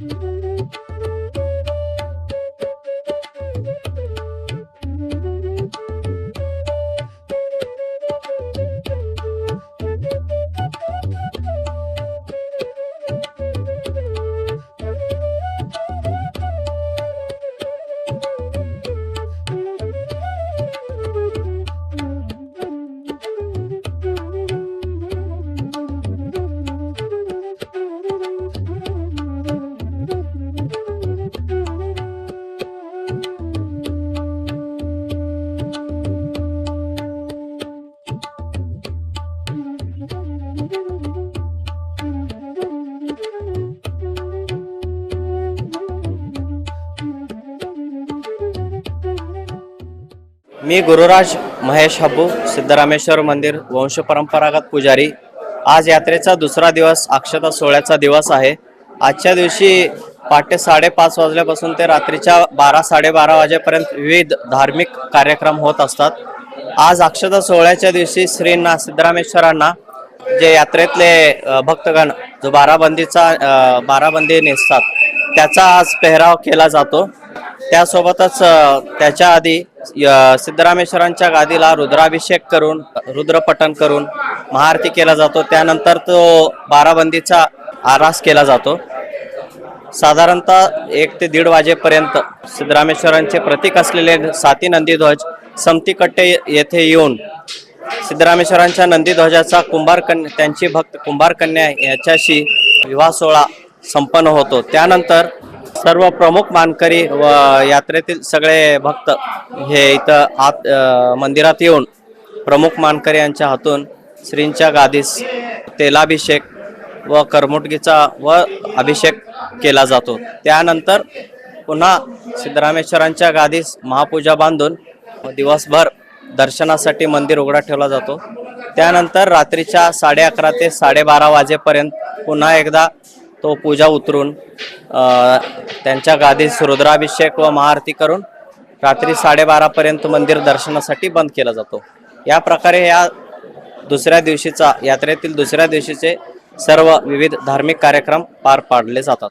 Mm-hmm. मी गुरुराज महेश हब्बू सिद्धरामेश्वर मंदिर वंशपरंपरागत पुजारी. आज यात्रेचा दुसरा दिवस अक्षता सोहळ्याचा दिवस आहे. आजच्या दिवशी पहाटे साडेपाच वाजल्यापासून ते रात्रीच्या बारा साडेबारा वाजेपर्यंत विविध धार्मिक कार्यक्रम होत असतात. आज अक्षता सोहळ्याच्या दिवशी श्रींना सिद्धरामेश्वरांना जे यात्रेतले भक्तगण जो बाराबंदीचा बाराबंदी नेसतात त्याचा आज पेहराव केला जातो. त्यासोबतच त्याच्या आधी य- सिद्धरामेश्वरांच्या गादीला रुद्राभिषेक करून रुद्रपठण करून महाआरती केला जातो. त्यानंतर तो बाराबंदीचा आरास केला जातो. साधारणतः एक ते दीड वाजेपर्यंत सिद्धरामेश्वरांचे प्रतीक असलेले साती नंदीध्वज समतीकट्टे येथे येऊन सिद्धरामेश्वरांच्या नंदीध्वजाचा कुंभार कन्या त्यांची भक्त कुंभार कन्या याच्याशी विवाह सोहळा संपन्न होतो. त्यानंतर सर्व प्रमुख मानकरी व यात्रेतील सगळे भक्त हे इथं आत मंदिरात येऊन प्रमुख मानकरी यांच्या हातून श्रींच्या गादीस तेलाभिषेक व करमुटगीचा व अभिषेक केला जातो. त्यानंतर पुन्हा सिद्धरामेश्वरांच्या गादीस महापूजा बांधून दिवसभर दर्शनासाठी मंदिर उघडा ठेवला जातो. त्यानंतर रात्रीच्या साडे अकरा ते साडेबारा वाजेपर्यंत पुन्हा एकदा तो पूजा उतरून त्यांच्या गादीस रुद्राभिषेक व महाआरती करून रात्री साडेबारापर्यंत मंदिर दर्शनासाठी बंद केला जातो. या प्रकारे या दुसऱ्या दिवशीचा यात्रेतील दुसऱ्या दिवशीचे सर्व विविध धार्मिक कार्यक्रम पार पाडले जातात.